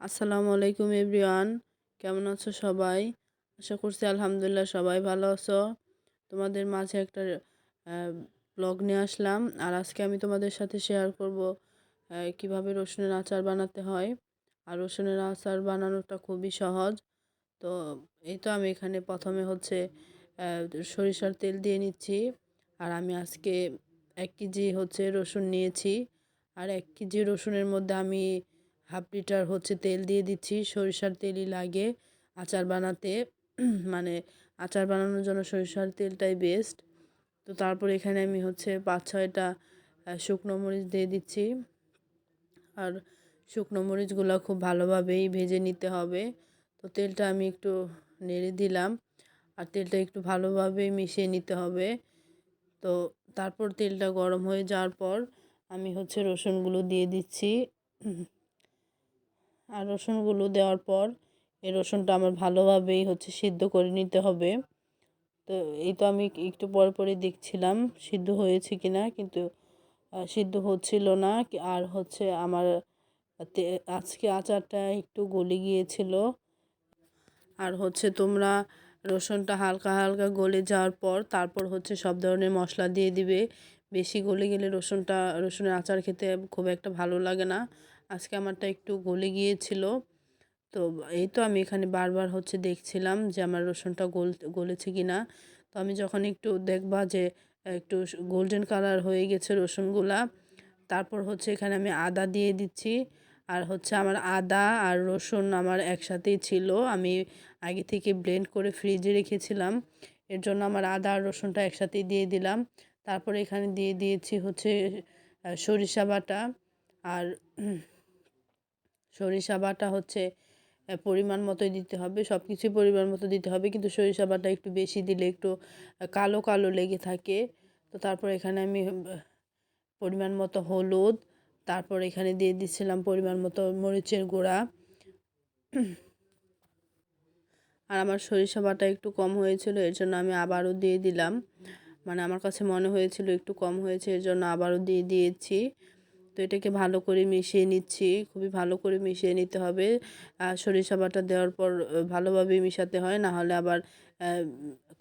আসসালামু আলাইকুম এভরিওয়ান, কেমন আছো সবাই? আশা করছি আলহামদুলিল্লাহ সবাই ভালো আছো। তোমাদের মাঝে একটা ব্লগ নিয়ে আসলাম। আর আজকে আমি তোমাদের সাথে শেয়ার করব কীভাবে রসুনের আচার বানাতে হয়। আর রসুনের আচার বানানোটা খুবই সহজ। তো এই তো আমি এখানে প্রথমে হচ্ছে সরিষার তেল দিয়ে নিচ্ছি। আর আমি আজকে এক কেজি হচ্ছে রসুন নিয়েছি। আর এক কেজি রসুনের মধ্যে আমি হাফ লিটার হচ্ছে তেল দিয়ে দিচ্ছি। সরিষার তেলই লাগে আচার বানাতে। মানে আচার বানানোর জন্য সরিষার তেলটাই বেস্ট তো তারপর এখানে আমি হচ্ছে পাঁচ, ছয়টা শুকনো মরিচ দিয়ে দিচ্ছি। আর শুকনো মরিচগুলো খুব ভালোভাবেই ভেজে নিতে হবে। তো তেলটা আমি একটু নেড়ে দিলাম। আর তেলটা একটু ভালোভাবে মিশিয়ে নিতে হবে। তো তারপর তেলটা গরম হয়ে যাওয়ার পর আমি হচ্ছে রসুনগুলো দিয়ে দিচ্ছি। আর রসুনগুলো দেওয়ার পর এই রসুনটা আমার ভালোভাবেই হচ্ছে সিদ্ধ করে নিতে হবে। তো এই তো আমি একটু পর পরে দেখছিলাম সিদ্ধ হয়েছে কি না কিন্তু সিদ্ধ হচ্ছিল না। আর হচ্ছে আমার আজকে আচারটা একটু গলে গিয়েছিল। আর হচ্ছে তোমরা রসুনটা হালকা হালকা গলে যাওয়ার পর তারপর হচ্ছে সব ধরনের মশলা দিয়ে দিবে। বেশি গলে গেলে রসুনটা, রসুনের আচার খেতে খুব একটা ভালো লাগে না। আজকে আমারটা একটু গলে গিয়েছিল। তো এই তো আমি এখানে বারবার হচ্ছে দেখছিলাম যে আমার রসুনটা গোল, গলেছে কি না তো আমি যখন একটু দেখবা যে একটু গোল্ডেন কালার হয়ে গেছে রসুনগুলা, তারপর হচ্ছে এখানে আমি আদা দিয়ে দিচ্ছি। আর হচ্ছে আমার আদা আর রসুন আমার একসাথেই ছিল। আমি আগে থেকে ব্লেন্ড করে ফ্রিজে রেখেছিলাম। এর জন্য আমার আদা আর রসুনটা একসাথেই দিয়ে দিলাম। তারপরে এখানে দিয়ে দিয়েছি হচ্ছে সরিষা বাটা। আর সরিষা বাটা হচ্ছে পরিমাণ মতোই দিতে হবে সব কিছুই পরিমাণ মতো দিতে হবে, কিন্তু সরিষা বাটা একটু বেশি দিলে একটু কালো কালো লেগে থাকে। তো তারপর এখানে আমি পরিমাণ মতো হলুদ, তারপর এখানে দিয়ে দিচ্ছিলাম পরিমাণ মতো মরিচের গুঁড়া। আর আমার সরিষা বাটা একটু কম হয়েছিল, এর জন্য আমি আবারও দিয়ে দিলাম। মানে আমার কাছে মনে হয়েছিল একটু কম হয়েছে, এর জন্য আবারও দিয়ে দিয়েছি। তো এটাকে ভালো করে মিশিয়ে নিচ্ছি, খুবই ভালো করে মিশিয়ে নিতে হবে। সরিষা বাটা দেওয়ার পর ভালোভাবে মিশাতে হয় না হলে আবার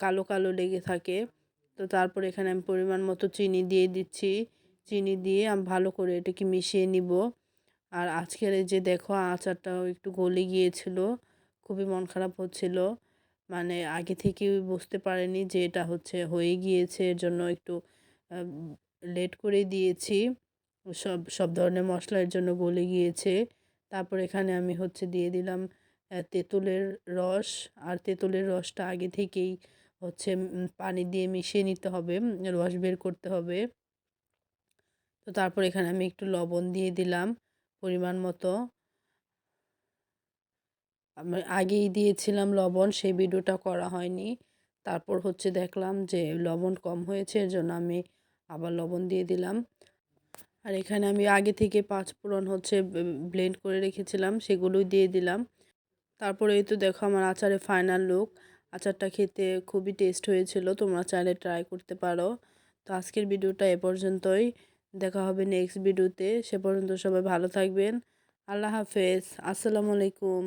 কালো কালো লেগে থাকে। তো তারপর এখানে আমি পরিমাণ মতো চিনি দিয়ে দিচ্ছি। চিনি দিয়ে আমি ভালো করে এটাকে মিশিয়ে নিব। আর আজকের এই যে দেখো, আচারটাও একটু গলে গিয়েছিল, খুবই মন খারাপ হচ্ছিল। মানে আগে থেকেই বুঝতে পারেনি যে এটা হচ্ছে হয়ে গিয়েছে, এর জন্য একটু লেট করে দিয়েছি। সব সব ধরনের মশলার জন্য গলে গিয়েছে। তারপর এখানে আমি হচ্ছে দিয়ে দিলাম তেঁতুলের রস। আর তেঁতুলের রসটা আগে থেকেই হচ্ছে পানি দিয়ে মিশিয়ে নিতে হবে রস বের করতে হবে। তো তারপর এখানে আমি একটু লবণ দিয়ে দিলাম পরিমাণ মতো। আমি আগেই দিয়েছিলাম লবণ, সেই ভিডিওটা করা হয়নি। তারপর হচ্ছে দেখলাম যে লবণ কম হয়েছে, এর জন্য আমি আবার লবণ দিয়ে দিলাম। আর এখানে আমি আগে থেকে পাঁচ ফোড়ন হচ্ছে ব্লেন্ড করে রেখেছিলাম, সেগুলোই দিয়ে দিলাম। তারপরে এই তো দেখো আমার আচারের ফাইনাল লুক আচারটা খেতে খুবই টেস্ট হয়েছিল, তোমরা চাইলে ট্রাই করতে পারো। তো আজকের ভিডিওটা এ পর্যন্তই। দেখা হবে নেক্সট ভিডিওতে সে পর্যন্ত সবাই ভালো থাকবেন। আল্লাহ হাফেজ। আসসালামু আলাইকুম।